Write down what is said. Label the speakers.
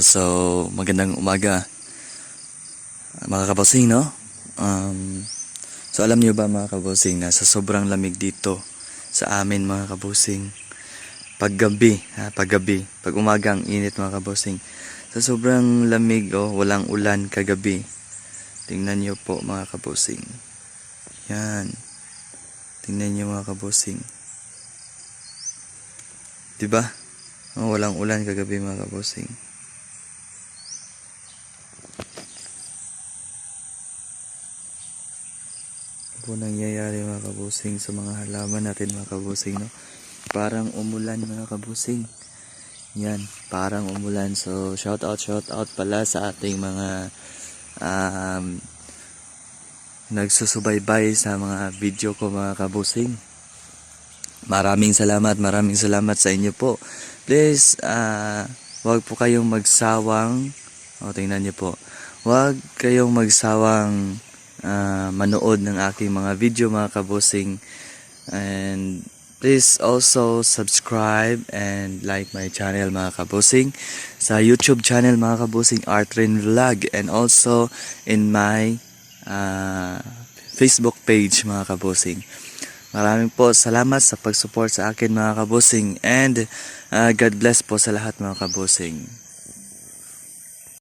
Speaker 1: so magandang umaga. Mga kabosing no? Um, so alam niyo ba mga kabosing na sa sobrang lamig dito sa amin mga kabosing paggabi, ha, paggabi, pag umaga ang init mga kabosing sa sobrang lamig oh, walang ulan kagabi. Tingnan niyo po mga kabosing yan. Tingnan niyo mga kabosing diba? Oh, walang ulan kagabi mga kabosing po nangyayari mga kabusing sa mga halaman natin mga kabusing no? Parang umulan mga kabusing. Yan parang umulan. So shout out shout out pala sa ating mga um, nagsusubaybay sa mga video ko mga kabusing. Maraming salamat maraming salamat sa inyo po. Please ah wag po kayong magsawang o tingnan niyo po. Wag kayong magsawang ah, manood ng aking mga video mga kabusing and please also subscribe and like my channel mga kabusing sa YouTube channel mga kabusing Artrin Vlog. And also in my ah, Facebook page mga kabusing Maraming po salamat sa pag-support sa akin mga kabusing and ah, God bless po sa lahat mga kabusing.